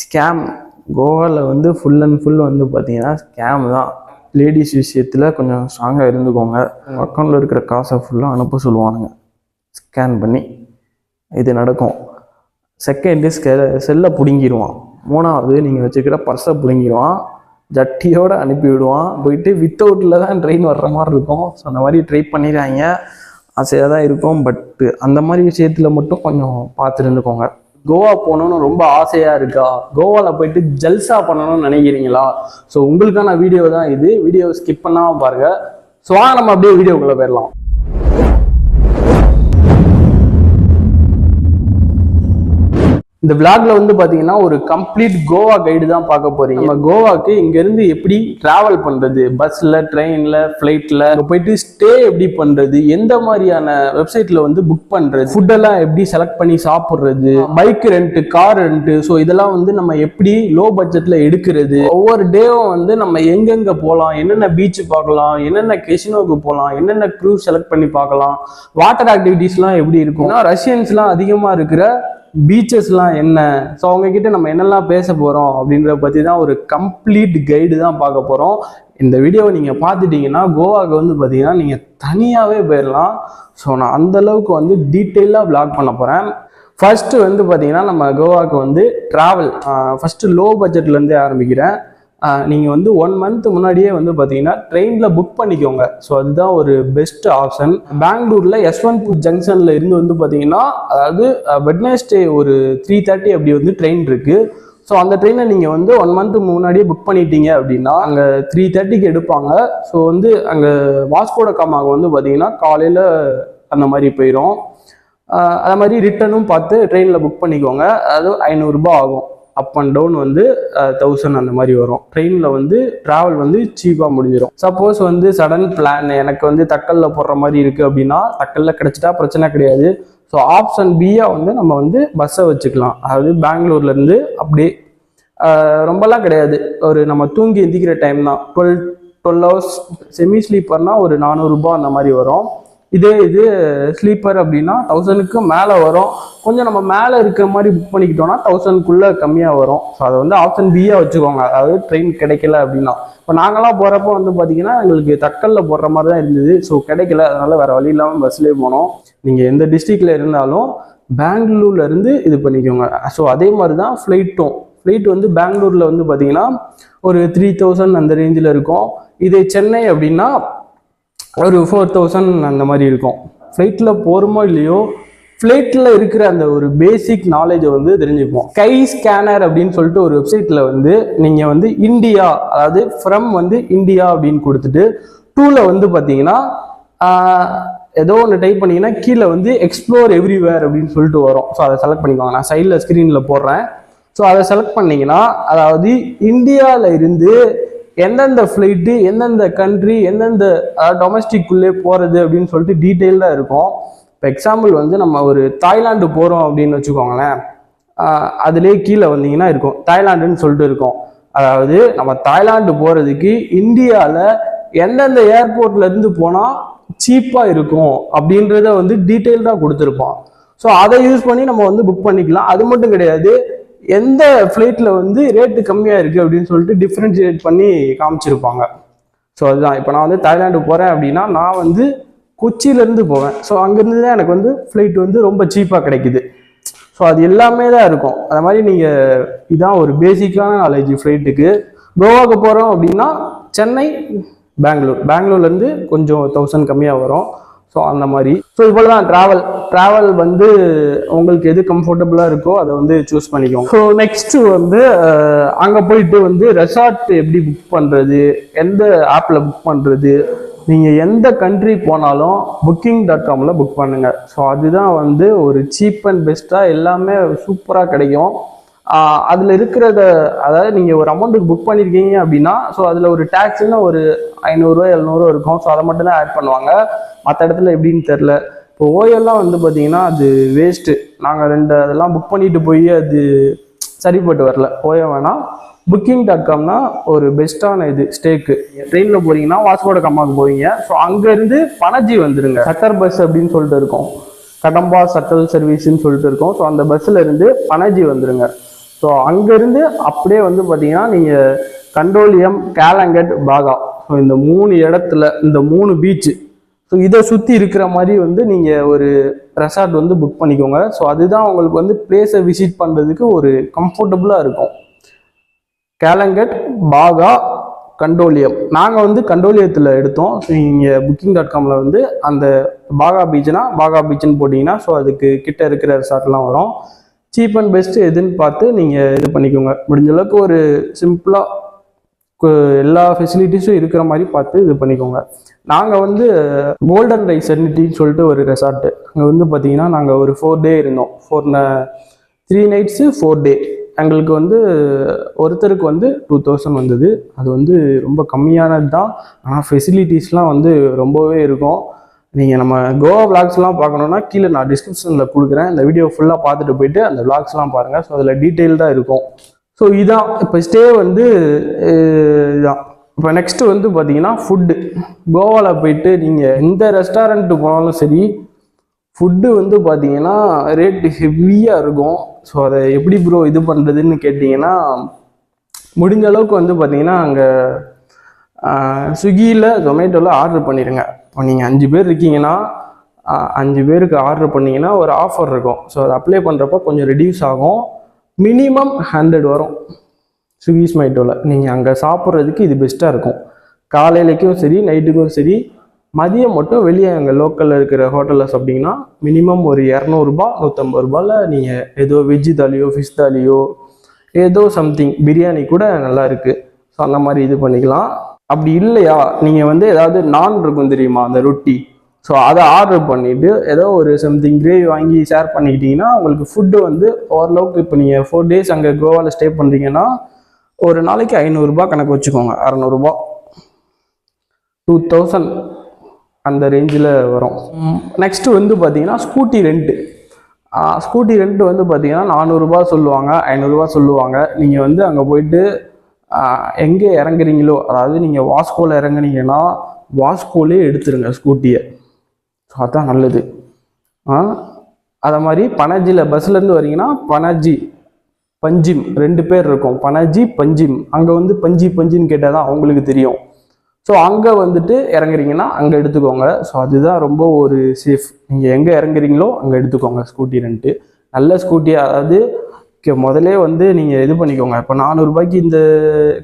Scam கோவாவில் வந்து full and full வந்து பார்த்தீங்கன்னா ஸ்கேம் தான். லேடிஸ் விஷயத்தில் கொஞ்சம் ஸ்ட்ராங்காக இருந்துக்கோங்க. அக்கௌண்ட்டில் இருக்கிற காசை ஃபுல்லாக அனுப்ப சொல்லுவானுங்க. ஸ்கேன் பண்ணி இது நடக்கும். செகண்டு ஸ்கெ செல்லை பிடுங்கிடுவான் மூணாவது நீங்கள் வச்சுக்கிற பர்ஸை பிடுங்கிடுவான் ஜட்டியோடு அனுப்பி விடுவான். போயிட்டு வித்தவுட்டில் தான் ட்ரெயின் வர்ற மாதிரி இருக்கும். ஸோ அந்த மாதிரி ட்ரை பண்ணிடுறாங்க ஆசையாக தான் இருக்கும். பட்டு அந்த மாதிரி விஷயத்தில் மட்டும் கொஞ்சம் பார்த்து இருந்துக்கோங்க. கோவா போகணும்னு ரொம்ப ஆசையாக இருக்கா? கோவாவில் போயிட்டு ஜல்சா பண்ணணும்னு நினைக்கிறீங்களா? ஸோ உங்களுக்கான வீடியோ தான் இது. வீடியோ ஸ்கிப் பண்ணாமல் பாருங்கள் ஸோ வாங்க நம்ம அப்படியே வீடியோக்குள்ளே போயிடலாம். இந்த விளாக்ல வந்து பாத்தீங்கன்னா ஒரு கம்ப்ளீட் கோவா கைடு தான் பார்க்க போறீங்க. நம்ம கோவாக்கு இங்க இருந்து எப்படி டிராவல் பண்றது? பஸ்ல ட்ரெயின்ல ஃப்ளைட்டில் போயிட்டு ஸ்டே எப்படி பண்றது? எந்த மாதிரியான வெப்சைட்ல வந்து புக் பண்றது? ஃபுட் எல்லாம் எப்படி செலக்ட் பண்ணி சாப்பிடுறது? Bike rent car rent so இதெல்லாம் வந்து நம்ம எப்படி லோ பட்ஜெட்ல எடுக்கிறது? ஒவ்வொரு டேவும் வந்து நம்ம எங்கெங்க போகலாம்? என்னென்ன பீச் பார்க்கலாம்? என்னென்ன கெசினோக்கு போகலாம்? என்னென்ன க்ரூஸ் செலக்ட் பண்ணி பார்க்கலாம்? வாட்டர் ஆக்டிவிட்டீஸ்லாம் எப்படி இருக்கும்? ரஷ்யன்ஸ்லாம் அதிகமா இருக்கிற பீச்சஸ்லாம் என்ன? ஸோ அவங்கக்கிட்ட நம்ம என்னெல்லாம் பேச போகிறோம் அப்படின்றத பற்றி தான் ஒரு கம்ப்ளீட் கைடு தான் பார்க்க போகிறோம் இந்த வீடியோவை நீங்கள் பார்த்துட்டீங்கன்னா கோவாவுக்கு வந்து பார்த்தீங்கன்னா நீங்கள் தனியாகவே போயிடலாம் ஸோ நான் அந்தளவுக்கு வந்து டீட்டெயிலாக vlog பண்ண போகிறேன் ஃபஸ்ட்டு வந்து பார்த்தீங்கன்னா நம்ம கோவாவுக்கு வந்து ட்ராவல் ஃபஸ்ட்டு லோ பட்ஜெட்லேருந்தே ஆரம்பிக்கிறேன். நீங்கள் வந்து ஒன் மந்த் முன்னாடியே வந்து பார்த்தீங்கன்னா ட்ரெயினில் புக் பண்ணிக்கோங்க. ஸோ அதுதான் ஒரு பெஸ்ட் ஆப்ஷன் பெங்களூரில் யஸ்வந்த்பூர் ஜங்ஷனில் இருந்து வந்து பார்த்தீங்கன்னா அதாவது வெட்னஸ்டே ஒரு த்ரீ தேர்ட்டி அப்படி வந்து ட்ரெயின் இருக்குது ஸோ அந்த ட்ரெயினை நீங்கள் வந்து ஒன் மந்த் முன்னாடியே புக் பண்ணிட்டீங்க அப்படின்னா அங்கே த்ரீ தேர்ட்டிக்கு எடுப்பாங்க. ஸோ வந்து அங்கே வாஸ்கோட காமாக வந்து பார்த்தீங்கன்னா காலையில் அந்த மாதிரி போயிடும் அது மாதிரி ரிட்டனும் பார்த்து ட்ரெயினில் புக் பண்ணிக்கோங்க. அது ஐநூறுரூபா ஆகும். அப் அண்ட் டவுன் வந்து தௌசண்ட் அந்த மாதிரி வரும். ட்ரெயினில் வந்து ட்ராவல் வந்து சீப்பாக முடிஞ்சிடும் சப்போஸ் வந்து சடன் பிளான் எனக்கு வந்து தக்கல்ல போடுற மாதிரி இருக்குது அப்படின்னா தக்கல்ல கிடச்சிட்டா பிரச்சனை கிடையாது. ஸோ ஆப்ஷன் பியாக வந்து நம்ம வந்து பஸ்ஸை வச்சுக்கலாம். அதாவது பெங்களூர்லேருந்து அப்படியே ரொம்பலாம் கிடையாது. ஒரு நம்ம தூங்கி எந்திக்கிற டைம் தான். டுவெல் டுவெல் ஹவர்ஸ் செமி ஸ்லீப்பர்னால் ஒரு நானூறுரூபா அந்த மாதிரி வரும். இதே இது ஸ்லீப்பர் அப்படின்னா தௌசண்ட்க்கு மேலே வரும். கொஞ்சம் நம்ம மேலே இருக்கிற மாதிரி புக் பண்ணிக்கிட்டோம்னா தௌசண்ட்குள்ளே கம்மியாக வரும். ஸோ அதை வந்து ஆப்ஷன் பியாக வச்சுக்கோங்க. அதாவது ட்ரெயின் கிடைக்கல அப்படின்னா. இப்போ நாங்களாம் போகிறப்போ வந்து பார்த்தீங்கன்னா எங்களுக்கு தக்கல்ல போடுற மாதிரி தான் இருந்தது. ஸோ கிடைக்கல. அதனால் வேறு வழி இல்லாமல் பஸ்லேயே போனோம். நீங்கள் எந்த டிஸ்ட்ரிக்டில் இருந்தாலும் பெங்களூர்லேருந்து இது பண்ணிக்கோங்க. ஸோ அதே மாதிரி தான் ஃப்ளைட்டும் ஃப்ளைட் வந்து பெங்களூரில் வந்து பார்த்தீங்கன்னா ஒரு த்ரீ தௌசண்ட் அந்த ரேஞ்சில் இருக்கும். இதே சென்னை அப்படின்னா ஒரு ஃபோர் தௌசண்ட் அந்த மாதிரி இருக்கும். ஃப்ளைட்டில் போகிறோமோ இல்லையோ ஃப்ளைட்டில் இருக்கிற அந்த ஒரு பேசிக் நாலேஜை வந்து தெரிஞ்சுப்போம் கை ஸ்கேனர் அப்படின்னு சொல்லிட்டு ஒரு வெப்சைட்டில் வந்து நீங்கள் வந்து இந்தியா அதாவது ஃப்ரம் வந்து இந்தியா அப்படின்னு கொடுத்துட்டு டூவில் வந்து பார்த்தீங்கன்னா ஏதோ ஒன்று டைப் பண்ணிங்கன்னா கீழே வந்து எக்ஸ்ப்ளோர் எவ்ரிவேர் அப்படின்னு சொல்லிட்டு வரும். ஸோ அதை செலக்ட் பண்ணிக்கோங்க. நான் சைடில் ஸ்க்ரீனில் போடுறேன். ஸோ அதை செலக்ட் பண்ணிங்கன்னா அதாவது இந்தியாவில் இருந்து எந்தெந்த ஃப்ளைட்டு எந்தெந்த கண்ட்ரி எந்தெந்த டொமஸ்டிக்குள்ளே போகிறது அப்படின்னு சொல்லிட்டு டீட்டெயில்டாக இருக்கும். இப்போ எக்ஸாம்பிள் வந்து நம்ம ஒரு தாய்லாந்து போகிறோம் அப்படின்னு வச்சுக்கோங்களேன். அதுலேயே கீழே வந்தீங்கன்னா இருக்கும். தாய்லாண்டுன்னு சொல்லிட்டு இருக்கும். அதாவது நம்ம தாய்லாந்து போகிறதுக்கு இந்தியாவில் எந்தெந்த ஏர்போர்ட்லேருந்து போனால் சீப்பாக இருக்கும் அப்படின்றத வந்து டீட்டெயில்டாக கொடுத்துருப்பான். ஸோ அதை யூஸ் பண்ணி நம்ம வந்து புக் பண்ணிக்கலாம். அது மட்டும் கிடையாது. எந்த ஃப்ளைட்டில் வந்து ரேட்டு கம்மியாக இருக்குது அப்படின்னு சொல்லிட்டு டிஃப்ரென்ஷியேட் பண்ணி காமிச்சிருப்பாங்க. ஸோ அதுதான். இப்போ நான் வந்து தாய்லாண்டு போகிறேன் அப்படின்னா நான் வந்து கொச்சியிலேருந்து போவேன். ஸோ அங்கேருந்து தான் எனக்கு வந்து ஃப்ளைட் வந்து ரொம்ப சீப்பாக கிடைக்குது. ஸோ அது எல்லாமே தான் இருக்கும். அது மாதிரி நீங்கள் இதான் ஒரு பேசிக்கான நாலேஜ் ஃப்ளைட்டுக்கு கோவாக்கு போகிறோம் அப்படின்னா சென்னை பெங்களூர். பெங்களூர்லேருந்து கொஞ்சம் தௌசண்ட் கம்மியாக வரும். ஸோ அந்த மாதிரி. ஸோ இது தான் ட்ராவல் ட்ராவல் வந்து உங்களுக்கு எது கம்ஃபர்டபுளாக இருக்கோ அதை வந்து சூஸ் பண்ணிக்கோங்க. ஸோ நெக்ஸ்ட்டு வந்து அங்கே போயிட்டு வந்து ரெசார்ட் எப்படி புக் பண்ணுறது எந்த ஆப்பில் புக் பண்ணுறது நீங்கள் எந்த கண்ட்ரி போனாலும் புக்கிங் டாட் காமில் புக் பண்ணுங்கள் ஸோ அதுதான் வந்து ஒரு சீப் அண்ட் பெஸ்ட்டாக எல்லாமே சூப்பராக கிடைக்கும். அதில் இருக்கிறத அதாவது நீங்கள் ஒரு அமௌண்ட்டுக்கு புக் பண்ணியிருக்கீங்க அப்படின்னா ஸோ அதில் ஒரு டேக்ஸ்னு ஒரு ஐநூறுரூவா எழுநூறுவா இருக்கும். ஸோ அதை மட்டும் தான் ஆட் பண்ணுவாங்க. மற்ற இடத்துல எப்படின்னு தெரில இப்போ ஓயெல்லாம் வந்து பார்த்தீங்கன்னா அது வேஸ்ட்டு நாங்கள் ரெண்டு அதெல்லாம் புக் பண்ணிட்டு போய் அது சரிப்பட்டு வரல. ஓயோ வேணாம். புக்கிங் டாட் காம்னா ஒரு பெஸ்ட்டான இது ஸ்டேக்கு ட்ரெயினில் போகிறீங்கன்னா வாஸ்கோட கம்மாவுக்கு போவீங்க. ஸோ அங்கேருந்து பனஜி வந்துருங்க. சட்டர் பஸ் அப்படின்னு சொல்லிட்டு இருக்கும். கடம்பா சட்டல் சர்வீஸ்ன்னு சொல்லிட்டு இருக்கும். ஸோ அந்த பஸ்ஸில் இருந்து பனஜி வந்துருங்க. ஸோ அங்கேருந்து அப்படியே வந்து பார்த்தீங்கன்னா நீங்கள் கண்டோலியம் கேலங்கட் பாகா ஸோ இந்த மூணு இடத்துல இந்த மூணு பீச்சு ஸோ இதை சுற்றி இருக்கிற மாதிரி வந்து நீங்கள் ஒரு ரெசார்ட் வந்து புக் பண்ணிக்கோங்க. ஸோ அதுதான் உங்களுக்கு வந்து பிளேஸை விசிட் பண்ணுறதுக்கு ஒரு கம்ஃபர்டபுளாக இருக்கும். கேலங்கட் பாகா கண்டோலியம் நாங்கள் வந்து கண்டோலியத்தில் எடுத்தோம். ஸோ இங்கே புக்கிங் டாட் காமில் வந்து அந்த பாகா பீச்னா பாகா பீச்சுன்னு போட்டிங்கன்னா ஸோ அதுக்கு கிட்ட இருக்கிற ரெசார்ட்லாம் வரும். சீப் அண்ட் பெஸ்ட் எதுன்னு பார்த்து நீங்கள் இது பண்ணிக்கோங்க. முடிஞ்ச அளவுக்கு ஒரு சிம்பிளாக எல்லா ஃபெசிலிட்டிஸும் இருக்கிற மாதிரி பார்த்து இது பண்ணிக்கோங்க. நாங்கள் வந்து கோல்டன் ரைஸ் செர்னிட்டின்னு சொல்லிட்டு ஒரு ரெசார்ட்டு அங்கே வந்து பார்த்தீங்கன்னா நாங்கள் ஒரு ஃபோர் டே இருந்தோம். Four three nights four day எங்களுக்கு வந்து ஒருத்தருக்கு வந்து டூ தௌசண்ட் வந்தது. அது வந்து ரொம்ப கம்மியானது தான் ஆனால் ஃபெசிலிட்டிஸ்லாம் வந்து ரொம்பவே இருக்கும். நீங்கள் நம்ம கோவா விளாக்ஸ்லாம் பார்க்கணுன்னா கீழே நான் டிஸ்கிரிப்ஷனில் கொடுக்குறேன். இந்த வீடியோ ஃபுல்லாக பார்த்துட்டு போயிட்டு அந்த விளாக்ஸ்லாம் பாருங்கள் ஸோ அதில் டீட்டெயில்டாக இருக்கும். ஸோ இதான். இப்போ ஸ்டே வந்து இதான். இப்போ நெக்ஸ்ட்டு வந்து பார்த்தீங்கன்னா ஃபுட்டு கோவாவில் போயிட்டு நீங்கள் எந்த ரெஸ்டாரண்ட்டு போனாலும் சரி ஃபுட்டு வந்து பார்த்தீங்கன்னா ரேட்டு ஹெவியாக இருக்கும். ஸோ அதை எப்படி ப்ரோ இது பண்ணுறதுன்னு கேட்டிங்கன்னா முடிஞ்ச அளவுக்கு வந்து பார்த்தீங்கன்னா அங்கே ஸ்விக்கியில் ஜொமேட்டோவில் ஆர்டர் பண்ணிடுங்க இப்போ நீங்கள் அஞ்சு பேர் இருக்கீங்கன்னா அஞ்சு பேருக்கு ஆர்டர் பண்ணீங்கன்னா ஒரு ஆஃபர் இருக்கும். ஸோ அதை அப்ளை பண்ணுறப்போ கொஞ்சம் ரெடியூஸ் ஆகும். மினிமம் ஹண்ட்ரட் வரும். ஸ்விக்கி ஸ்மைட்டோவில் நீங்கள் அங்கே சாப்பிட்றதுக்கு இது பெஸ்ட்டாக இருக்கும். காலையிலக்கும் சரி நைட்டுக்கும் சரி மதியம் மட்டும் வெளியே அங்கே லோக்கலில் இருக்கிற ஹோட்டலில் சாப்பிட்டீங்கன்னா மினிமம் ஒரு இரநூறுபா நூற்றம்பது ரூபாயில் நீங்கள் ஏதோ வெஜ்ஜு தாலியோ ஃபிஷ் தாலியோ ஏதோ சம்திங் பிரியாணி கூட நல்லா இருக்குது ஸோ அந்த மாதிரி இது பண்ணிக்கலாம். அப்படி இல்லையா? நீங்கள் வந்து ஏதாவது நான் இருக்கும் தெரியுமா? அந்த ரொட்டி. ஸோ அதை ஆர்டர் பண்ணிவிட்டு ஏதோ ஒரு சம்திங் கிரேவி வாங்கி ஷேர் பண்ணிக்கிட்டீங்கன்னா உங்களுக்கு ஃபுட்டு வந்து ஓரளவுக்கு இப்போ நீங்கள் ஃபோர் டேஸ் அங்கே கோவாவில் ஸ்டே பண்ணுறீங்கன்னா ஒரு நாளைக்கு ஐநூறுரூபா கணக்கு வச்சுக்கோங்க. அறநூறுபா டூ தௌசண்ட் அந்த ரேஞ்சில் வரும். நெக்ஸ்ட்டு வந்து பார்த்தீங்கன்னா ஸ்கூட்டி ரெண்ட்டு ஸ்கூட்டி ரெண்ட் வந்து பார்த்தீங்கன்னா நானூறுரூபா சொல்லுவாங்க ஐநூறுரூவா சொல்லுவாங்க. நீங்கள் வந்து அங்கே போயிட்டு எங்கே இறங்குறீங்களோ அதாவது நீங்கள் வாஸ்கோவில் இறங்குனீங்கன்னா வாஸ்கோலே எடுத்துருங்க ஸ்கூட்டியை. ஸோ அதான் நல்லது. ஆ அதை மாதிரி பனஜியில் பஸ்லேருந்து வரீங்கன்னா பனஜி பஞ்சிம் ரெண்டு பேர் இருக்கும். பனஜி பஞ்சிம். அங்கே வந்து பஞ்சி பஞ்சின்னு கேட்டால் தான் அவங்களுக்கு தெரியும். ஸோ அங்கே வந்துட்டு இறங்குறீங்கன்னா அங்கே எடுத்துக்கோங்க. ஸோ அதுதான் ரொம்ப ஒரு சேஃப் நீங்கள் எங்கே இறங்குறீங்களோ அங்கே எடுத்துக்கோங்க ஸ்கூட்டி ரெண்ட்டு நல்ல ஸ்கூட்டி அதாவது ஓகே முதல்லே வந்து நீங்கள் இது பண்ணிக்கோங்க. இப்போ நானூறுபாய்க்கு இந்த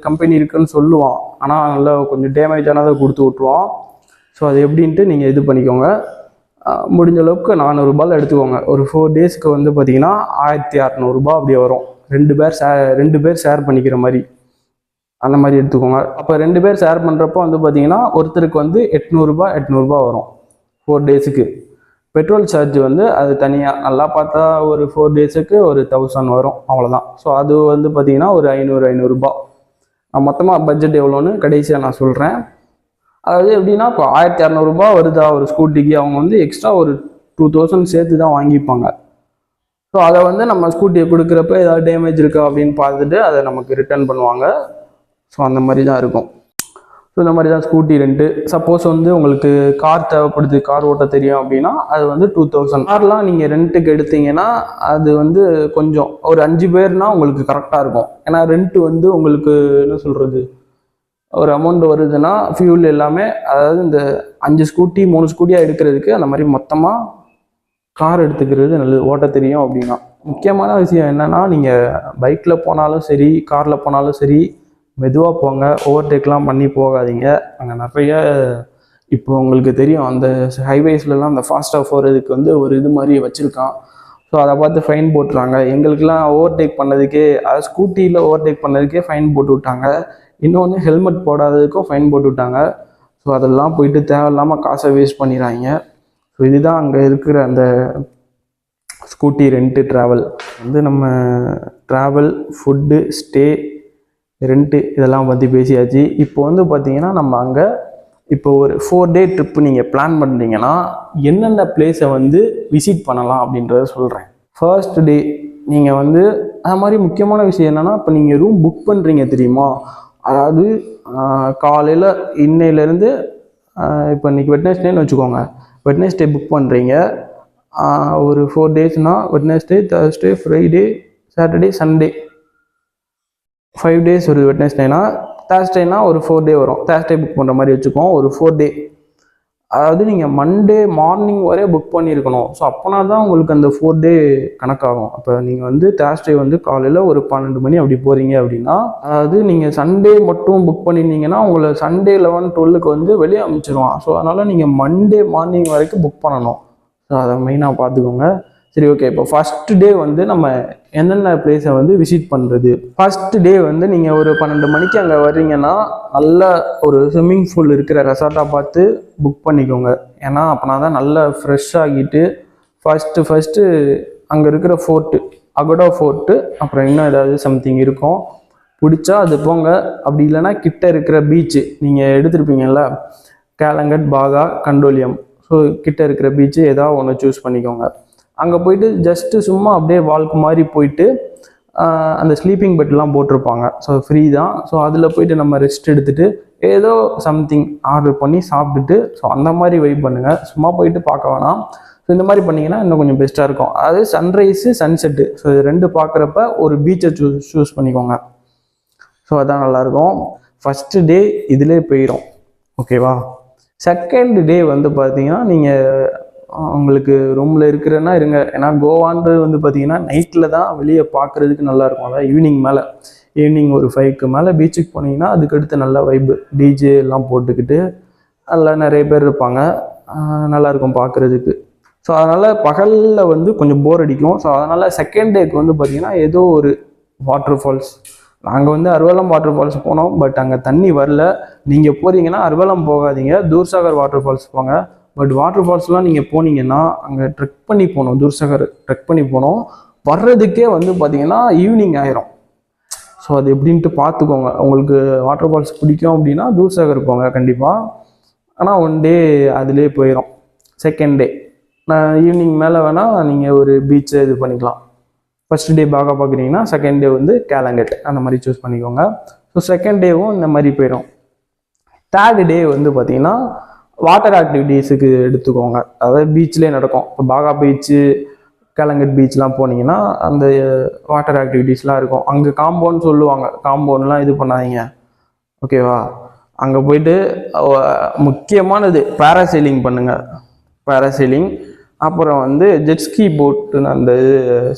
கம்பெனி இருக்குன்னு சொல்லுவான். ஆனால் நல்லா கொஞ்சம் டேமேஜ் ஆனதை கொடுத்து விட்ருவான் ஸோ அது எப்படின்ட்டு நீங்கள் இது பண்ணிக்கோங்க. முடிஞ்ச அளவுக்கு நானூறுரூபாவில் எடுத்துக்கோங்க. ஒரு ஃபோர் டேஸ்க்கு வந்து பார்த்தீங்கன்னா ஆயிரத்தி அறநூறுபா அப்படியே வரும். ரெண்டு பேர் ஷே ரெண்டு பேர் ஷேர் பண்ணிக்கிற மாதிரி. அந்த மாதிரி எடுத்துக்கோங்க. அப்போ ரெண்டு பேர் ஷேர் பண்ணுறப்போ வந்து பார்த்தீங்கன்னா ஒருத்தருக்கு வந்து எட்நூறுபா எட்நூறுபா வரும். ஃபோர் டேஸுக்கு பெட்ரோல் சார்ஜ் வந்து அது தனியாக நல்லா பார்த்தா ஒரு ஃபோர் டேஸுக்கு ஒரு தௌசண்ட் வரும் அவ்வளோதான் ஸோ அது வந்து பார்த்தீங்கன்னா ஒரு ஐநூறு ஐநூறுரூபா மொத்தமாக பட்ஜெட் எவ்வளோன்னு கடைசியாக நான் சொல்கிறேன் அதாவது எப்படின்னா இப்போ ஆயிரத்தி இரநூறுபா வருதா ஒரு ஸ்கூட்டிக்கு அவங்க வந்து எக்ஸ்ட்ரா ஒரு டூ தௌசண்ட் சேர்த்து தான் வாங்கிப்பாங்க. ஸோ அதை வந்து நம்ம ஸ்கூட்டியை கொடுக்குறப்ப ஏதாவது டேமேஜ் இருக்கா அப்படின்னு பார்த்துட்டு அதை நமக்கு ரிட்டர்ன் பண்ணுவாங்க. ஸோ அந்த மாதிரி தான் இருக்கும். ஸோ இந்த மாதிரி தான் ஸ்கூட்டி ரெண்ட்டு சப்போஸ் வந்து உங்களுக்கு கார் தேவைப்படுது கார் ஓட்ட தெரியும் அப்படின்னா அது வந்து டூ தௌசண்ட் கார்லாம் நீங்கள் ரெண்ட்டுக்கு எடுத்தீங்கன்னா அது வந்து கொஞ்சம் ஒரு அஞ்சு பேர்னா உங்களுக்கு கரெக்டாக இருக்கும். ஏன்னா ரெண்ட்டு வந்து உங்களுக்கு என்ன சொல்கிறது ஒரு அமௌண்ட் வருதுன்னா ஃபியூல் எல்லாமே அதாவது இந்த அஞ்சு ஸ்கூட்டி மூணு ஸ்கூட்டியாக எடுக்கிறதுக்கு அந்த மாதிரி மொத்தமாக கார் எடுத்துக்கிறது நல்லது. ஓட்ட தெரியும் அப்படின்னா. முக்கியமான விஷயம் என்னன்னா நீங்கள் பைக்கில் போனாலும் சரி காரில் போனாலும் சரி மெதுவாக போங்க ஓவர்டேக்லாம் பண்ணி போகாதீங்க. அங்கே நிறைய இப்போ உங்களுக்கு தெரியும் அந்த ஹைவேஸ்லலாம் அந்த ஃபாஸ்ட்டாக போகிறதுக்கு வந்து ஒரு இது மாதிரி வச்சுருக்கான். ஸோ அதை பார்த்து ஃபைன் போட்டுறாங்க. எங்களுக்கெல்லாம் ஓவர்டேக் பண்ணதுக்கே அதாவது ஸ்கூட்டியில் ஓவர்டேக் பண்ணதுக்கே ஃபைன் போட்டு விட்டாங்க. இன்னொன்று ஹெல்மெட் போடாததுக்கும் ஃபைன் போட்டு விட்டாங்க. ஸோ அதெல்லாம் போயிட்டு தேவையில்லாமல் காசை வேஸ்ட் பண்ணிடுறாங்க ஸோ இதுதான் அங்கே இருக்கிற அந்த ஸ்கூட்டி ரெண்ட்டு ட்ராவல் வந்து நம்ம ட்ராவல் ஃபுட்டு ஸ்டே ரெண்ட்டு இதெல்லாம் பற்றி பேசியாச்சு. இப்போ வந்து பார்த்தீங்கன்னா நம்ம அங்கே இப்போ ஒரு ஃபோர் டே ட்ரிப்பு நீங்கள் பிளான் பண்ணுறீங்கன்னா என்னென்ன பிளேஸை வந்து விசிட் பண்ணலாம் அப்படின்றத சொல்கிறேன் ஃபர்ஸ்ட் டே நீங்கள் வந்து அது மாதிரி முக்கியமான விஷயம் என்னென்னா இப்போ நீங்கள் ரூம் புக் பண்ணுறீங்க தெரியுமா? அதாவது காலையில் இன்னையிலேருந்து இப்போ இன்றைக்கி வெட்னஸ்டேன்னு வச்சுக்கோங்க. வெட்னஸ்டே புக் பண்ணுறீங்க ஒரு four டேஸ்னால் Wednesday Thursday Friday Saturday Sunday five days ஒரு வெட்னஸ்டேனா தேர்ஸ்டேனா ஒரு ஃபோர் டே வரும். தேர்ஸ்டே புக் பண்ணுற மாதிரி வச்சுக்கோம் ஒரு ஃபோர் டே அதாவது நீங்கள் மண்டே மார்னிங் வரைய புக் பண்ணியிருக்கணும். ஸோ அப்போனா தான் உங்களுக்கு அந்த ஃபோர் டே கணக்காகும். அப்போ நீங்கள் வந்து தேர்ஸ்டே வந்து காலையில் ஒரு பன்னெண்டு மணி அப்படி போகிறீங்க அப்படின்னா அதாவது நீங்கள் சண்டே மட்டும் புக் பண்ணியிருந்தீங்கன்னா உங்களை சண்டே லெவன் டுவெல்லுக்கு வந்து வெளியே அமைச்சிருவான். ஸோ அதனால் நீங்கள் மண்டே மார்னிங் வரைக்கும் புக் பண்ணணும். ஸோ அதை மெயினாக பார்த்துக்கோங்க. சரி ஓகே இப்போ ஃபஸ்ட்டு டே வந்து நம்ம என்னென்ன பிளேஸை வந்து விசிட் பண்ணுறது ஃபஸ்ட்டு டே வந்து நீங்கள் ஒரு பன்னெண்டு மணிக்கு அங்கே வர்றீங்கன்னா நல்ல ஒரு ஸ்விம்மிங் பூல் இருக்கிற ரெசார்ட்டாக பார்த்து புக் பண்ணிக்கோங்க. ஏன்னா அப்போனா தான் நல்லா ஃப்ரெஷ் ஆகிட்டு ஃபஸ்ட்டு ஃபஸ்ட்டு அங்கே இருக்கிற ஃபோர்ட்டு அகடா ஃபோர்ட்டு அப்புறம் இன்னும் ஏதாவது சம்திங் இருக்கும். பிடிச்சா அது போங்க. அப்படி இல்லைன்னா கிட்ட இருக்கிற பீச்சு நீங்கள் எடுத்துருப்பீங்கல்ல கேலங்கட் பாகா கண்டோலியம் ஸோ கிட்ட இருக்கிற பீச்சு ஏதாவது ஒன்று சூஸ் பண்ணிக்கோங்க. அங்கே போயிட்டு ஜஸ்ட்டு சும்மா அப்படியே வாழ்க்கை மாதிரி போயிட்டு அந்த ஸ்லீப்பிங் பெட்லாம் போட்டிருப்பாங்க. ஸோ ஃப்ரீ தான். ஸோ அதில் போயிட்டு நம்ம ரெஸ்ட் எடுத்துகிட்டு ஏதோ சம்திங் ஆர்டர் பண்ணி சாப்பிட்டுட்டு ஸோ அந்த மாதிரி வெயிட் பண்ணுங்கள் சும்மா போயிட்டு பார்க்க வேணாம். ஸோ இந்த மாதிரி பண்ணிங்கன்னா இன்னும் கொஞ்சம் பெஸ்ட்டாக இருக்கும். அதாவது சன்ரைஸு சன்செட்டு ஸோ இது ரெண்டு பார்க்குறப்ப ஒரு பீச்சை சூஸ் சூஸ் பண்ணிக்கோங்க. ஸோ அதான் நல்லாயிருக்கும். ஃபஸ்ட்டு டே இதிலே போயிடும் ஓகேவா செகண்ட் டே வந்து பார்த்தீங்கன்னா நீங்கள் உங்களுக்கு ரூமில் இருக்கிறன்னா இருங்க. ஏன்னா கோவான்றது வந்து பார்த்தீங்கன்னா நைட்டில் தான் வெளியே பார்க்குறதுக்கு நல்லாயிருக்கும். அதான் ஈவினிங் மேலே. ஈவினிங் ஒரு ஃபைவ்க்கு மேலே பீச்சுக்கு போனீங்கன்னா அதுக்கடுத்து நல்ல வைப்பு டிஜே எல்லாம் போட்டுக்கிட்டு நல்லா நிறைய பேர் இருப்பாங்க. நல்லாயிருக்கும் நல்லா இருக்கும் பார்க்குறதுக்கு ஸோ அதனால் பகலில் வந்து கொஞ்சம் போர் அடிக்கும். ஸோ அதனால் செகண்ட் டேக்கு வந்து பார்த்திங்கன்னா ஏதோ ஒரு வாட்டர் ஃபால்ஸ் நாங்கள் வந்து அருவலம் வாட்டர் ஃபால்ஸ் போனோம். பட் அங்கே தண்ணி வரல. நீங்கள் போகிறீங்கன்னா அருவலம் போகாதீங்க. தூர்சாகர் வாட்டர் ஃபால்ஸ் போங்க. பட் வாட்டர் ஃபால்ஸ்லாம் நீங்கள் போனீங்கன்னா அங்கே ட்ரெக் பண்ணி போகணும். தூர்சாகர் ட்ரெக் பண்ணி போனோம் வர்றதுக்கே வந்து பார்த்தீங்கன்னா ஈவினிங் ஆயிரும். ஸோ அது எப்படின்ட்டு பார்த்துக்கோங்க உங்களுக்கு வாட்டர் ஃபால்ஸ் பிடிக்கும் அப்படின்னா தூர்சாகர் போங்க கண்டிப்பாக ஆனால் ஒன் டே அதிலே போயிடும் செகண்ட் டே நான் ஈவினிங் மேலே வேணால் நீங்கள் ஒரு பீச்சை இது பண்ணிக்கலாம். ஃபர்ஸ்ட் டே பாக பார்க்குறீங்கன்னா செகண்ட் டே வந்து கேலங்கட் அந்த மாதிரி சூஸ் பண்ணிக்கோங்க. ஸோ செகண்ட் டேவும் இந்த மாதிரி போயிடும் தேர்டு டே வந்து பார்த்தீங்கன்னா வாட்டர் ஆக்டிவிட்டீஸுக்கு எடுத்துக்கோங்க. அதாவது பீச்லேயே நடக்கும். இப்போ பாகா பீச்சு கலங்கட் பீச்லாம் போனீங்கன்னா அந்த வாட்டர் ஆக்டிவிட்டீஸ்லாம் இருக்கும். அங்கே காம்பவுண்ட் சொல்லுவாங்க. காம்பவுண்ட்லாம் இது பண்ணாதீங்க. ஓகேவா அங்கே போயிட்டு முக்கியமானது பேராசைலிங் பண்ணுங்கள் பேராசைலிங் அப்புறம் வந்து ஜெட்ஸ்கி போட்டு அந்த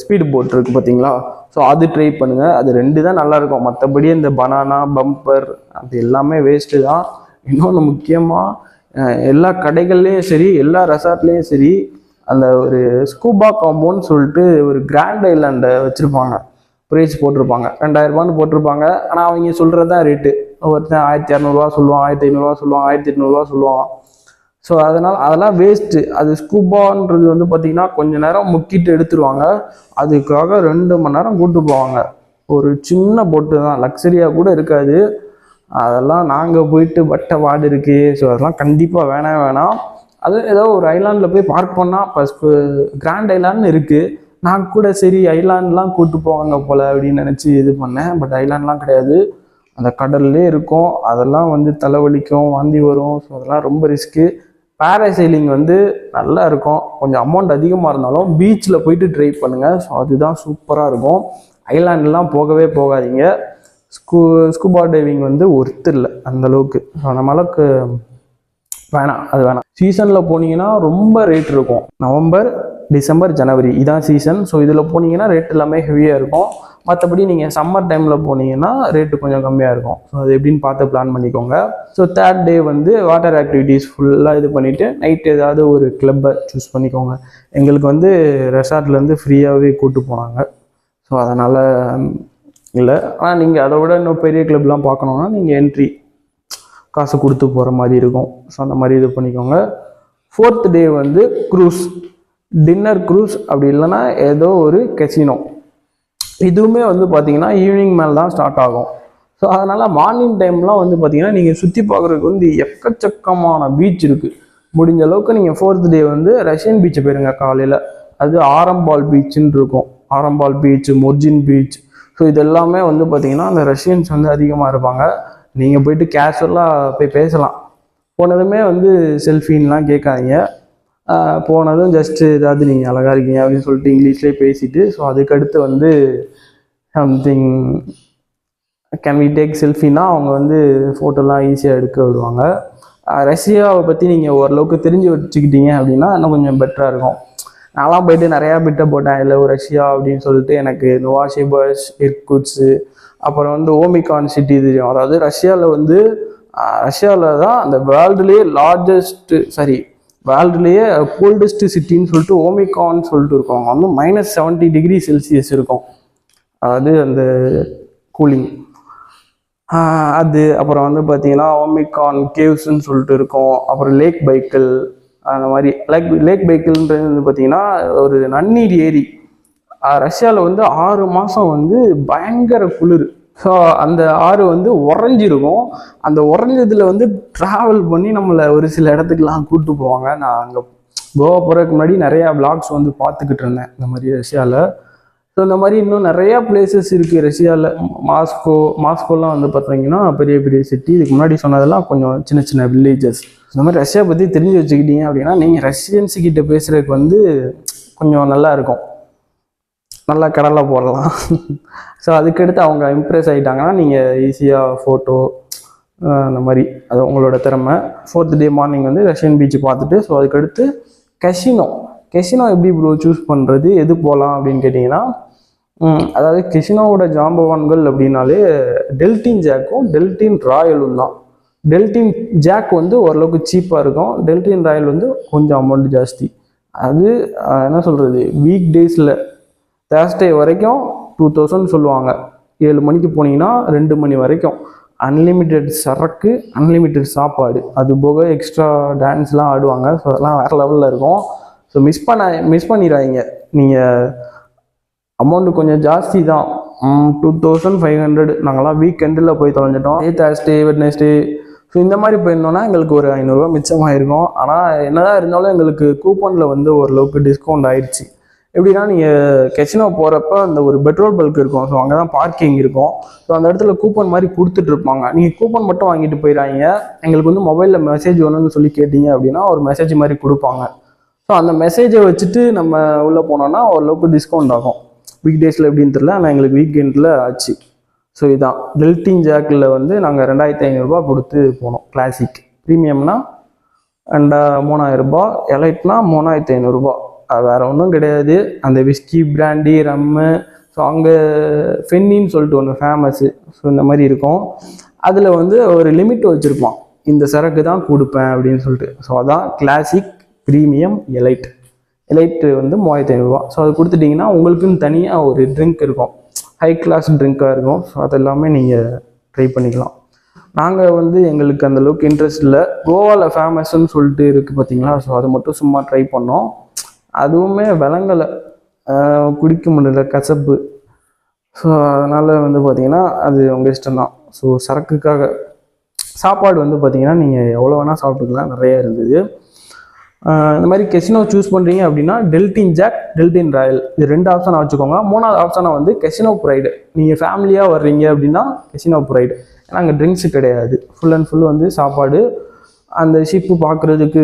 ஸ்பீடு போட் இருக்குது பார்த்தீங்களா ஸோ அது ட்ரை பண்ணுங்கள் அது ரெண்டு தான் நல்லாயிருக்கும் மற்றபடி இந்த பனானா பம்பர் அது எல்லாமே வேஸ்ட்டு தான். இன்னொன்று முக்கியமாக எல்லா கடைகள்லேயும் சரி எல்லா ரெசார்ட்லேயும் சரி அந்த ஒரு ஸ்கூபா காம்போன்னு சொல்லிட்டு ஒரு கிராண்ட் ஐலாண்டை வச்சுருப்பாங்க. ப்ரைஸ் போட்டிருப்பாங்க. ரெண்டாயிரரூபான்னு போட்டிருப்பாங்க. ஆனால் அவங்க சொல்கிறது தான் ரேட்டு ஒருத்தன் ஆயிரத்தி இரநூறுவா சொல்லுவான் ஆயிரத்தி ஐநூறுரூவா சொல்லுவான் ஆயிரத்தி எட்நூறுவா சொல்லுவான். ஸோ அதனால் அதெல்லாம் வேஸ்ட்டு அது ஸ்கூபான்றது வந்து பார்த்திங்கன்னா கொஞ்ச நேரம் முக்கிட்டு எடுத்துருவாங்க. அதுக்காக ரெண்டு மணி நேரம் கூட்டு போவாங்க. ஒரு சின்ன போட்டு தான். லக்ஸரியாக கூட இருக்காது. அதெல்லாம் நாங்கள் போயிட்டு பட்டை வார்டு இருக்குது ஸோ அதெல்லாம் கண்டிப்பாக வேணாம் வேணாம். அது ஏதோ ஒரு ஐலாண்டில் போய் பார்க் பண்ணால் ஃபஸ்ட்டு கிராண்ட் ஐலாண்ட்னு இருக்குது நான் கூட சரி ஐலாண்ட்லாம் கூட்டு போவாங்க போல் அப்படின்னு நினச்சி இது பண்ணேன். பட் ஐலாண்ட்லாம் கிடையாது. அந்த கடல்லே இருக்கும். அதெல்லாம் வந்து தலைவலிக்கும் வாந்தி வரும். ஸோ அதெல்லாம் ரொம்ப ரிஸ்க்கு பேராசைலிங் வந்து நல்லா இருக்கும். கொஞ்சம் அமௌண்ட் அதிகமாக இருந்தாலும் பீச்சில் போயிட்டு ட்ரை பண்ணுங்கள் ஸோ அதுதான் சூப்பராக இருக்கும். ஐலாண்டெலாம் போகவே போகாதீங்க. ஸ்கூ ஸ்கூபா டைவிங் வந்து ஒர்த்து இல்லை அந்தளவுக்கு நம்மளுக்கு ஸோ வேணாம் அது வேணாம். சீசனில் போனீங்கன்னா ரொம்ப ரேட் இருக்கும். நவம்பர் டிசம்பர் ஜனவரி இதான் சீசன் ஸோ இதில் போனீங்கன்னா ரேட் எல்லாமே ஹெவியாக இருக்கும். மற்றபடி நீங்கள் சம்மர் டைமில் போனீங்கன்னா ரேட்டு கொஞ்சம் கம்மியாக இருக்கும். ஸோ அது எப்படின்னு பார்த்து பிளான் பண்ணிக்கோங்க. ஸோ தேர்ட் டே வந்து வாட்டர் ஆக்டிவிட்டீஸ் ஃபுல்லாக இது பண்ணிவிட்டு நைட் ஏதாவது ஒரு கிளப்பை சூஸ் பண்ணிக்கோங்க. எங்களுக்கு வந்து ரெசார்ட்லேருந்து ஃப்ரீயாகவே கூப்பிட்டு போனாங்க. ஸோ அதனால் இல்லை. ஆனால் நீங்கள் அதை விட இன்னும் பெரிய கிளப்லாம் பார்க்கணுன்னா நீங்கள் என்ட்ரி காசு கொடுத்து போகிற மாதிரி இருக்கும். ஸோ அந்த மாதிரி இது பண்ணிக்கோங்க. ஃபோர்த் டே வந்து க்ரூஸ் டின்னர் க்ரூஸ் அப்படி இல்லைன்னா ஏதோ ஒரு கெசினோ இதுவுமே வந்து பார்த்தீங்கன்னா ஈவினிங் மேலே தான் ஸ்டார்ட் ஆகும். ஸோ அதனால் மார்னிங் டைம்லாம் வந்து பார்த்தீங்கன்னா நீங்கள் சுற்றி பார்க்குறதுக்கு வந்து எக்கச்சக்கமான பீச் இருக்குது முடிஞ்ச அளவுக்கு நீங்கள் ஃபோர்த் டே வந்து ரஷ்யன் பீச்சை போயிருங்க காலையில். அது ஆரம்பால் பீச்சுன்னு இருக்கும். Arambol beach Morjim beach so இது எல்லாமே வந்து பார்த்தீங்கன்னா அந்த ரஷ்யன்ஸ் வந்து அதிகமாக இருப்பாங்க. நீங்கள் போயிட்டு கேஷுவலாக போய் பேசலாம். போனதுமே வந்து செல்ஃபின்லாம் கேட்காதீங்க. போனதும் ஜஸ்ட்டு ஏதாவது நீங்கள் அழகாக இருக்கீங்க அப்படின்னு சொல்லிட்டு இங்கிலீஷ்லேயே பேசிட்டு ஸோ அதுக்கடுத்து வந்து சம்திங் கேன் வி டேக் செல்ஃபின்னா அவங்க வந்து ஃபோட்டோலாம் ஈஸியாக எடுக்க விடுவாங்க. ரஷ்யாவை பற்றி நீங்கள் ஓரளவுக்கு தெரிஞ்சு வச்சுக்கிட்டீங்க அப்படின்னா இன்னும் கொஞ்சம் பெட்டராக இருக்கும். நான்லாம் போயிட்டு நிறையா பிட்டை போட்டேன். இல்லை ரஷ்யா அப்படின்னு சொல்லிட்டு எனக்கு நோவாஷிபஸ் இர்குட்ஸு அப்புறம் வந்து ஓமிகான் சிட்டி தெரியும். அதாவது ரஷ்யாவில் வந்து ரஷ்யாவில் தான் அந்த வேர்ல்டுலேயே லார்ஜஸ்ட்டு சாரி வேர்ல்டுலேயே கோல்டஸ்ட் சிட்டின்னு சொல்லிட்டு ஓமிகான் சொல்லிட்டு இருக்கும். அங்க வந்து மைனஸ் செவன்ட்டி டிகிரி செல்சியஸ் இருக்கும். அதாவது அந்த கூலிங் அது அப்புறம் வந்து பார்த்தீங்கன்னா ஓமிகான் கேவ்ஸ்ன்னு சொல்லிட்டு இருக்கும். அப்புறம் லேக் பைக்கிள் அந்த மாதிரி லேக் லேக் பைக்கிள்ன்றது வந்து பார்த்தீங்கன்னா ஒரு நன்னீர் ஏரி. ரஷ்யாவில் வந்து ஆறு மாதம் வந்து பயங்கர குளிர். ஸோ அந்த ஆறு வந்து உறைஞ்சிருக்கும். அந்த உறைஞ்சதுல வந்து ட்ராவல் பண்ணி நம்மளை ஒரு சில இடத்துக்குலாம் கூப்பிட்டு போவாங்க. நான் அங்கே கோவா போகிறதுக்கு முன்னாடி நிறையா பிளாக்ஸ் வந்து பார்த்துக்கிட்டு இருந்தேன் இந்த மாதிரி ரஷ்யாவில் ஸோ இந்த மாதிரி இன்னும் நிறையா பிளேசஸ் இருக்குது ரஷ்யாவில் மாஸ்கோ மாஸ்கோலாம் வந்து பார்த்தீங்கன்னா பெரிய பெரிய சிட்டி இதுக்கு முன்னாடி சொன்னதெல்லாம் கொஞ்சம் சின்ன சின்ன வில்லேஜஸ் இந்த மாதிரி ரஷ்யா பற்றி தெரிஞ்சு வச்சுக்கிட்டீங்க அப்படின்னா நீங்கள் ரஷ்யன்ஸ் கிட்ட பேசுகிறதுக்கு வந்து கொஞ்சம் நல்லா இருக்கும். நல்லா கடலில் போடலாம். ஸோ அதுக்கடுத்து அவங்க இம்ப்ரெஸ் ஆகிட்டாங்கன்னா நீங்கள் ஈஸியாக ஃபோட்டோ அந்த மாதிரி. அது உங்களோட திறமை. ஃபோர்த் டே மார்னிங் வந்து ரஷ்யன் பீச் பார்த்துட்டு ஸோ அதுக்கடுத்து கெசினோ கெசினோ எப்படி ப்ரோ சூஸ் பண்ணுறது எது போகலாம் அப்படின்னு கேட்டிங்கன்னா அதாவது கெசினோவோட ஜாம்பவான்கள் அப்படின்னாலே டெல்டின் ஜாக்கும் டெல்டின் ராயலும் தான். டெல்டின் ஜாக் வந்து ஓரளவுக்கு சீப்பாக இருக்கும். டெல்டின் ராயல் வந்து கொஞ்சம் அமௌண்ட் ஜாஸ்தி. அது என்ன சொல்கிறது வீக் டேஸில் தேர்ஸ்டே வரைக்கும் டூ தௌசண்ட் சொல்லுவாங்க. ஏழு மணிக்கு போனீங்கன்னா ரெண்டு மணி வரைக்கும். அன்லிமிட்டெட் சரக்கு அன்லிமிட்டெட் சாப்பாடு. அது போக எக்ஸ்ட்ரா டான்ஸ்லாம் ஆடுவாங்க. ஸோ அதெல்லாம் வேறு லெவலில் இருக்கும். ஸோ மிஸ் பண்ண மிஸ் பண்ணிடுறாங்க நீங்கள் அமௌண்ட்டு கொஞ்சம் ஜாஸ்தி தான். டூ தௌசண்ட் ஃபைவ் ஹண்ட்ரட் நாங்கள்லாம் வீக்கெண்டில் போய் தொலைஞ்சிட்டோம். டே தேர்ஸ்டே வெட்னஸ்டே ஸோ இந்த மாதிரி போயிருந்தோம்னா எங்களுக்கு ஒரு ஐநூறுரூவா மிச்சமாயிருக்கும். ஆனால் என்னதான் இருந்தாலும் எங்களுக்கு கூப்பனில் வந்து ஓரளவுக்கு டிஸ்கவுண்ட் ஆயிடுச்சு எப்படின்னா நீங்கள் கெசினோ போகிறப்ப அந்த ஒரு பெட்ரோல் பல்க் இருக்கும். ஸோ அங்கே தான் பார்க்கிங் இருக்கும். ஸோ அந்த இடத்துல கூப்பன் மாதிரி கொடுத்துட்ருப்பாங்க. நீங்கள் கூப்பன் மட்டும் வாங்கிட்டு போயிடாங்க எங்களுக்கு வந்து மொபைலில் மெசேஜ் வேணும்னு சொல்லி கேட்டீங்க அப்படின்னா ஒரு மெசேஜ் மாதிரி கொடுப்பாங்க. ஸோ அந்த மெசேஜை வச்சுட்டு நம்ம உள்ளே போனோம்னா ஓரளவுக்கு டிஸ்கவுண்ட் ஆகும். வீக் டேஸில் எப்படின்னு தெரியல ஆனால் எங்களுக்கு வீக்கெண்டில் ஆச்சு. ஸோ இதான். டெல்டின் ஜாக்கில் வந்து நாங்கள் ரெண்டாயிரத்தி ஐநூறுரூபா கொடுத்து போனோம் கிளாசிக் ப்ரீமியம்னா ரெண்டா மூணாயிரரூபா எலைட்னா மூணாயிரத்தி ஐநூறுரூபா அது வேறு ஒன்றும் கிடையாது. அந்த விஸ்கி பிராண்டி ரம்மு ஸோ அங்கே ஃபென்னின்னு சொல்லிட்டு ஒன்று ஃபேமஸ்ஸு ஸோ இந்த மாதிரி இருக்கும். அதில் வந்து ஒரு லிமிட் வச்சுருப்பான். இந்த சரக்கு தான் கொடுப்பேன் அப்படின்னு சொல்லிட்டு. ஸோ அதான் கிளாசிக் ப்ரீமியம் எலைட் எலைட்டு வந்து மூவாயிரத்தி ஐநூறுரூவா ஸோ அது கொடுத்துட்டிங்கன்னா உங்களுக்குன்னு தனியாக ஒரு ட்ரிங்க் இருக்கும். ஹை கிளாஸ் ட்ரிங்காக இருக்கும். ஸோ அது எல்லாமே நீங்கள் ட்ரை பண்ணிக்கலாம். நாங்கள் வந்து எங்களுக்கு அந்த அளவுக்கு இன்ட்ரெஸ்ட் இல்லை. கோவாவில் ஃபேமஸ்ன்னு சொல்லிட்டு இருக்குது பார்த்தீங்களா ஸோ அது மட்டும் சும்மா ட்ரை பண்ணோம். அதுவுமே விளங்கலை. குடிக்க முடியல. கசப்பு. ஸோ அதனால் வந்து பார்த்தீங்கன்னா அது உங்கள் இஷ்டம்தான் ஸோ சரக்குக்காக. சாப்பாடு வந்து பார்த்தீங்கன்னா நீங்கள் எவ்வளோ வேணால் சாப்பிட்டுக்கலாம். நிறைய இருந்தது. இந்த மாதிரி கெசினோ சூஸ் பண்ணுறீங்க அப்படின்னா டெல்டின் ஜாக் டெல்டின் ராயல் இது ரெண்டு ஆப்ஷனாக வச்சுக்கோங்க. மூணாவது ஆப்ஷனாக வந்து கெசினோ ப்ரைடு நீங்கள் ஃபேமிலியாக வர்றீங்க அப்படின்னா கெசினோ ப்ரைடு ஏன்னா அங்கே ட்ரிங்க்ஸு கிடையாது. ஃபுல் அண்ட் ஃபுல் வந்து சாப்பாடு அந்த ஷிப்பு பார்க்குறதுக்கு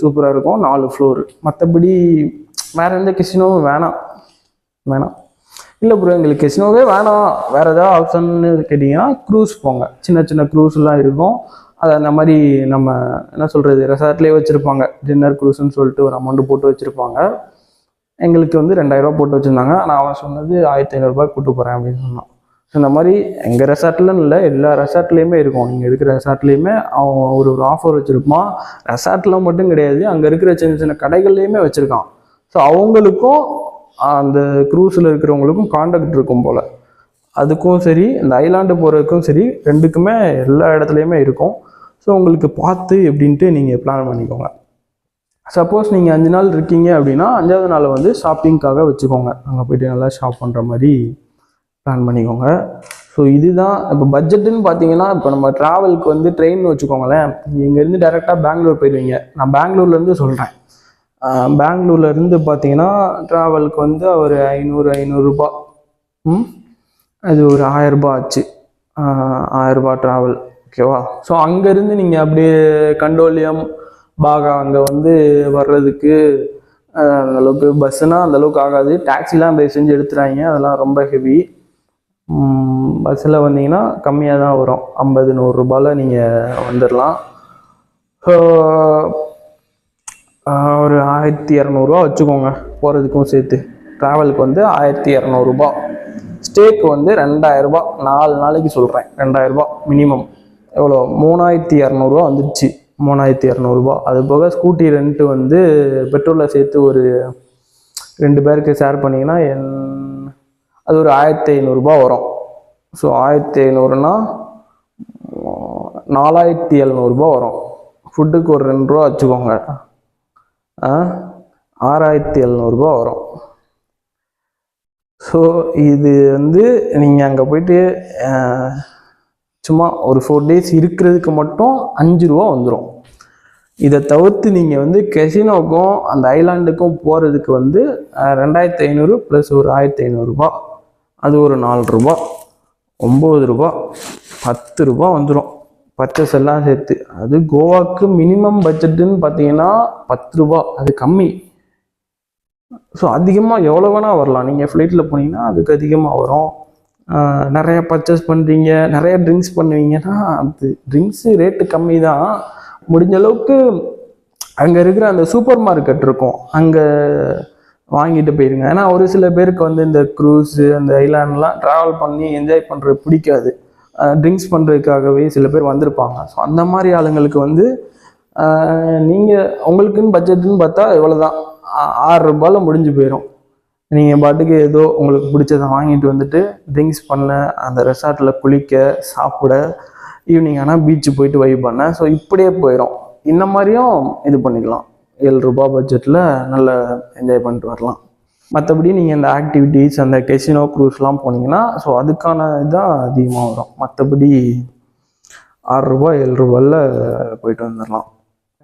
சூப்பராக இருக்கும். நாலு ஃப்ளோர் மற்றபடி வேறு எந்த கெசினோவும் வேணாம். வேணாம். இல்லை ப்ரோ எங்களுக்கு கெசினோவே வேணாம். வேறு ஏதாவது ஆப்ஷன்னு கேட்டிங்கன்னா க்ரூஸ் போங்க. சின்ன சின்ன க்ரூஸ்லாம் இருக்கும். அது அந்த மாதிரி நம்ம என்ன சொல்கிறது ரெசார்ட்லேயே வச்சுருப்பாங்க. டின்னர் குரூஸ்ன்னு சொல்லிட்டு ஒரு அமௌண்ட் போட்டு வச்சுருப்பாங்க. எங்களுக்கு வந்து ரெண்டாயிரரூபா போட்டு வச்சுருந்தாங்க. நான் அவன் சொன்னது ஆயிரத்தி ஐநூறுரூபா கூட்டு போகிறேன் அப்படின்னு சொன்னான். ஸோ இந்த மாதிரி எங்கள் ரெசார்ட்லன்னு இல்லை எல்லா ரெசார்ட்லேயுமே இருக்கும். நீங்கள் இருக்கிற ரெசார்ட்லேயுமே அவன் ஒரு ஒரு ஆஃபர் வச்சுருப்பான். ரெசார்ட்லாம் மட்டும் கிடையாது அங்கே இருக்கிற சின்ன சின்ன கடைகள்லேயுமே வச்சுருக்கான். ஸோ அவங்களுக்கும் அந்த க்ரூஸில் இருக்கிறவங்களுக்கும் காண்டாக்ட் இருக்கும் போல். அதுக்கும் சரி இந்த ஐலாண்டு போகிறதுக்கும் சரி ரெண்டுக்குமே எல்லா இடத்துலையுமே இருக்கும். ஸோ உங்களுக்கு பார்த்து எப்படின்ட்டு நீங்கள் பிளான் பண்ணிக்கோங்க. சப்போஸ் நீங்கள் அஞ்சு நாள் இருக்கீங்க அப்படின்னா அஞ்சாவது நாள் வந்து ஷாப்பிங்க்காக வச்சுக்கோங்க. அங்கே போயிட்டு நல்லா ஷாப் பண்ணுற மாதிரி பிளான் பண்ணிக்கோங்க. ஸோ இதுதான் இப்போ பட்ஜெட்டுன்னு பார்த்தீங்கன்னா இப்போ நம்ம ட்ராவலுக்கு வந்து ட்ரெயின் வச்சுக்கோங்களேன். நீங்கள் இங்கேருந்து டேரெக்டாக பெங்களூர் போயிடுவீங்க நான் பெங்களூர்லேருந்து சொல்கிறேன் பெங்களூர்லேருந்து பார்த்தீங்கன்னா ட்ராவலுக்கு வந்து ஒரு ஐநூறு ஐநூறுரூபா ம்? அது ஒரு ஆயரூபா ஆச்சு. ஆஹ் ட்ராவல் ஓகேவா ஸோ அங்கேருந்து நீங்கள் அப்படியே கண்டோலியம் பாகா அங்கே வந்து வர்றதுக்கு அந்தளவுக்கு பஸ்ஸுனால் அந்தளவுக்கு ஆகாது. டாக்ஸிலாம் தயவு செஞ்சு எடுத்துறாங்க. அதெல்லாம் ரொம்ப ஹெவி பஸ்ஸில் வந்தீங்கன்னா கம்மியாக தான் வரும். ஐம்பது நூறுரூபாவில் நீங்கள் வந்துடலாம் ஸோ ஒரு ஆயிரத்தி இரநூறுவா வச்சுக்கோங்க. போகிறதுக்கும் சேர்த்து. ட்ராவலுக்கு வந்து ஆயிரத்தி இரநூறுபா ஸ்டேக்கு வந்து ரெண்டாயிரரூபா நாலு நாளைக்கு சொல்கிறேன் ரெண்டாயிரரூபா மினிமம் எவ்வளோ? மூணாயிரத்தி இரநூறுவா வந்துடுச்சு மூணாயிரத்தி இரநூறுபா அது போக ஸ்கூட்டி ரெண்ட்டு வந்து பெட்ரோலில் சேர்த்து ஒரு ரெண்டு பேருக்கு ஷேர் பண்ணிங்கன்னா என் அது ஒரு ஆயிரத்தி ஐநூறுரூபா வரும். ஸோ ஆயிரத்தி ஐநூறுனா நாலாயிரத்தி எழுநூறுபா வரும். ஃபுட்டுக்கு ஒரு ரெண்டு ரூபா வச்சுக்கோங்க. ஆறாயிரத்தி எழுநூறுபா வரும். ஸோ இது வந்து நீங்கள் அங்கே போயிட்டு சும்மா ஒரு ஃபோர் டேஸ் இருக்கிறதுக்கு மட்டும் அஞ்சு ரூபா வந்துடும் இதை தவிர்த்து நீங்கள் வந்து கெசினோக்கும் அந்த ஐலாண்டுக்கும் போகிறதுக்கு வந்து ரெண்டாயிரத்தி ஐநூறு ப்ளஸ் ஒரு ஆயிரத்தி ஐநூறுரூபா அது ஒரு நாலு ரூபா. ஒம்பது ரூபா. பத்து ரூபா வந்துடும் பர்ச்சஸ் எல்லாம் சேர்த்து. அது கோவாக்கு மினிமம் பட்ஜெட்டுன்னு பார்த்தீங்கன்னா பத்து ரூபா. அது கம்மி. ஸோ அதிகமாக எவ்வளோ வேணால் வரலாம். நீங்கள் ஃப்ளைட்டில் போனீங்கன்னா அதுக்கு அதிகமாக வரும். நிறைய பர்ச்சேஸ் பண்ணுறீங்க நிறைய ட்ரிங்க்ஸ் பண்ணுவீங்கன்னா அது ட்ரிங்க்ஸு ரேட்டு கம்மி தான் முடிஞ்ச அளவுக்கு அங்கே இருக்கிற அந்த சூப்பர் மார்க்கெட் இருக்கும். அங்கே வாங்கிட்டு போயிருங்க. ஏன்னா ஒரு சில பேருக்கு வந்து இந்த க்ரூஸு அந்த ஐலாண்ட்லாம் ட்ராவல் பண்ணி என்ஜாய் பண்ணுறது பிடிக்காது. ட்ரிங்க்ஸ் பண்ணுறதுக்காகவே சில பேர் வந்திருப்பாங்க. ஸோ அந்த மாதிரி ஆளுங்களுக்கு வந்து நீங்கள் உங்களுக்குன்னு பட்ஜெட்டுன்னு பார்த்தா இவ்வளோ தான் ஆறு ரூபாயில் முடிஞ்சு போயிடும் நீங்கள் பாட்டுக்கு ஏதோ உங்களுக்கு பிடிச்சதை வாங்கிட்டு வந்துட்டு ட்ரிங்க்ஸ் பண்ண அந்த ரெசார்ட்டில் குளிக்க சாப்பிட ஈவினிங் ஆனால் பீச்சு போயிட்டு வைப் பண்ண. ஸோ இப்படியே போயிடும் இந்த மாதிரியும் இது பண்ணிக்கலாம். ஏழு ரூபா பட்ஜெட்டில் நல்லா என்ஜாய் பண்ணிட்டு வரலாம். மற்றபடி நீங்கள் இந்த ஆக்டிவிட்டீஸ் அந்த கெசினோ க்ரூஸ்லாம் போனீங்கன்னா ஸோ அதுக்கான இதான் அதிகமாக வரும். மற்றபடி ஆறு ரூபா ஏழு ரூபாயில் போயிட்டு வந்துடலாம்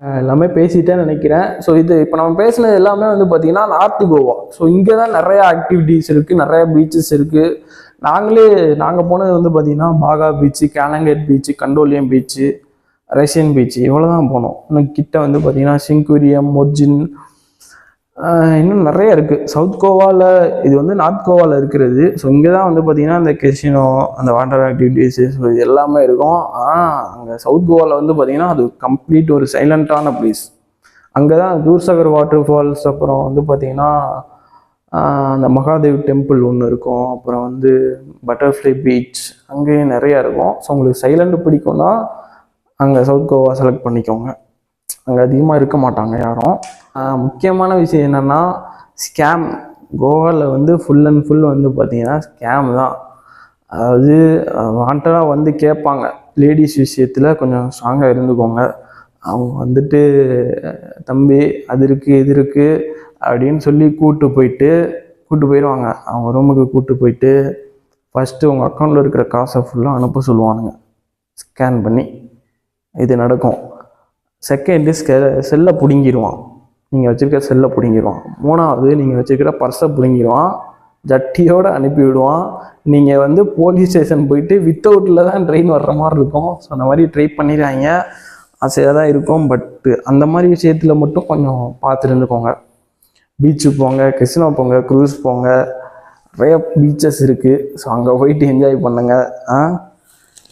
எல்லாமே பேசிட்டேன்னு நினைக்கிறேன். ஸோ இது இப்போ நம்ம பேசினது எல்லாமே வந்து பார்த்தீங்கன்னா நார்த்து கோவா. ஸோ இங்கே தான் நிறைய ஆக்டிவிட்டீஸ் இருக்குது நிறைய பீச்சஸ் இருக்குது நாங்களே நாங்கள் போனது வந்து பார்த்தீங்கன்னா Baga beach Calangute beach Candolim beach Russian beach இவ்வளோ தான் போனோம். இன்னும் கிட்ட வந்து பார்த்தீங்கன்னா சிங்குரியம் மொர்ஜின் இன்னும் நிறைய இருக்குது சவுத் கோவாவில் இது வந்து நார்த் கோவாவில் இருக்கிறது. ஸோ இங்கே தான் வந்து பார்த்திங்கன்னா இந்த கெசினோ அந்த வாட்டர் ஆக்டிவிட்டீஸு ஸோ இது எல்லாமே இருக்கும். ஆனால் அங்கே சவுத் கோவாவில் வந்து பார்த்திங்கன்னா அது கம்ப்ளீட் ஒரு சைலண்ட்டான ப்ளேஸ் அங்கே தான் தூர்சாகர் வாட்டர் ஃபால்ஸ் அப்புறம் வந்து பார்த்திங்கன்னா அந்த மகாதேவ் டெம்பிள் ஒன்று இருக்கும். அப்புறம் வந்து பட்டர்ஃப்ளை பீச் அங்கேயும் நிறையா இருக்கும். ஸோ உங்களுக்கு சைலண்ட் பிடிக்கும்னா அங்கே சவுத் கோவா செலக்ட் பண்ணிக்கோங்க. அங்கே அதிகமாக இருக்க மாட்டாங்க யாரும். முக்கியமான விஷயம் என்னென்னா ஸ்கேம் கோவாவில் வந்து ஃபுல் அண்ட் ஃபுல் வந்து பார்த்தீங்கன்னா ஸ்கேம் தான். அதாவது வாண்டடாக வந்து கேட்பாங்க லேடிஸ் விஷயத்தில் கொஞ்சம் ஸ்ட்ராங்காக இருந்துக்கோங்க. அவங்க வந்துட்டு தம்பி அது இருக்குது இது இருக்குது அப்படின்னு சொல்லி கூப்பிட்டு போயிட்டு கூப்பிட்டு போயிடுவாங்க அவங்க ரூமுக்கு கூப்பிட்டு போயிட்டு ஃபஸ்ட்டு உங்கள் அக்கௌண்ட்டில் இருக்கிற காசை ஃபுல்லாக அனுப்ப சொல்லுவானுங்க. ஸ்கேன் பண்ணி இது நடக்கும். செகண்டு செல்லை பிடுங்கிடுவான் நீங்கள் வச்சுருக்க செல்லை பிடுங்கிடுவான் மூணாவது நீங்கள் வச்சுருக்கிற பர்ஸை பிடுங்கிடுவான் ஜட்டியோடு அனுப்பி விடுவான். நீங்கள் வந்து போலீஸ் ஸ்டேஷன் போயிட்டு வித்தவுட்டில் தான் ட்ரெயின் வர்ற மாதிரி இருக்கும். ஸோ அந்த மாதிரி ட்ரை பண்ணிடுறாங்க ஆசையாக தான் இருக்கும் பட்டு அந்த மாதிரி விஷயத்தில் மட்டும் கொஞ்சம் பார்த்து இருந்துக்கோங்க. போங்க கிருஷ்ணா போங்க க்ரூஸ் போங்க. நிறைய பீச்சஸ் இருக்குது ஸோ அங்கே போயிட்டு என்ஜாய் பண்ணுங்கள் ஆ?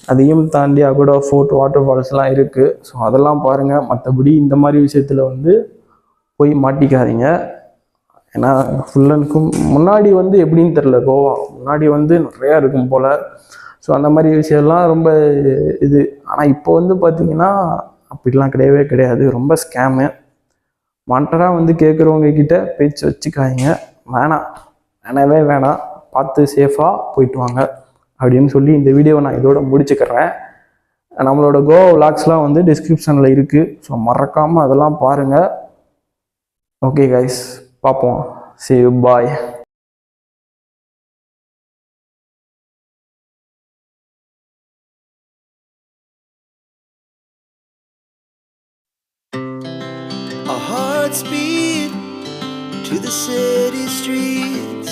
அதையும் தாண்டி அகுடா ஃபோர்ட் வாட்டர் ஃபால்ஸ்லாம் இருக்குது ஸோ அதெல்லாம் பாருங்கள் மற்றபடி இந்த மாதிரி விஷயத்தில் வந்து போய் மாட்டிக்காதீங்க. ஏன்னா ஃபுல் அண்ட்க்கும் முன்னாடி வந்து எப்படின்னு தெரில கோவா முன்னாடி வந்து நிறையா இருக்கும் போல். ஸோ அந்த மாதிரி விஷயம்லாம் ரொம்ப இது. ஆனால் இப்போ வந்து பார்த்தீங்கன்னா அப்படிலாம் கிடையவே கிடையாது. ரொம்ப ஸ்கேமு வாண்டடாக வந்து கேட்குறவங்க கிட்ட பேச்சு வச்சுக்காதீங்க. வேணாம். வேணவே வேணாம். பார்த்து சேஃபாக போயிட்டு வாங்க. அப்படின்னு சொல்லி இந்த வீடியோவை நான் இதோட முடிச்சுக்கிறேன். நம்மளோட கோவா விளாக்ஸ்லாம் வந்து டிஸ்கிரிப்ஷனில் இருக்குது ஸோ மறக்காமல் அதெல்லாம் பாருங்கள் ஓகே கைஸ் பார்ப்போம் see you bye Our hearts beat to the city streets.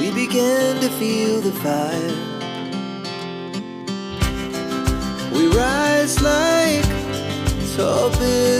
We began to feel the fire. We rise like tall buildings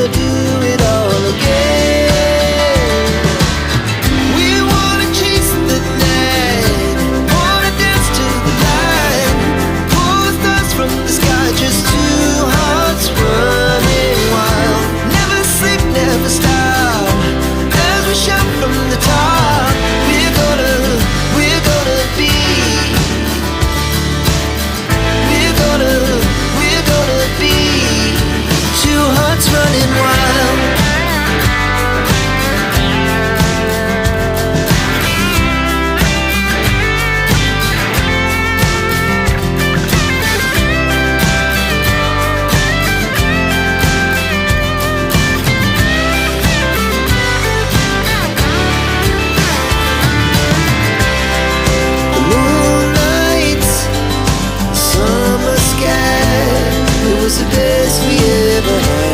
to do it all again. was the best we ever had.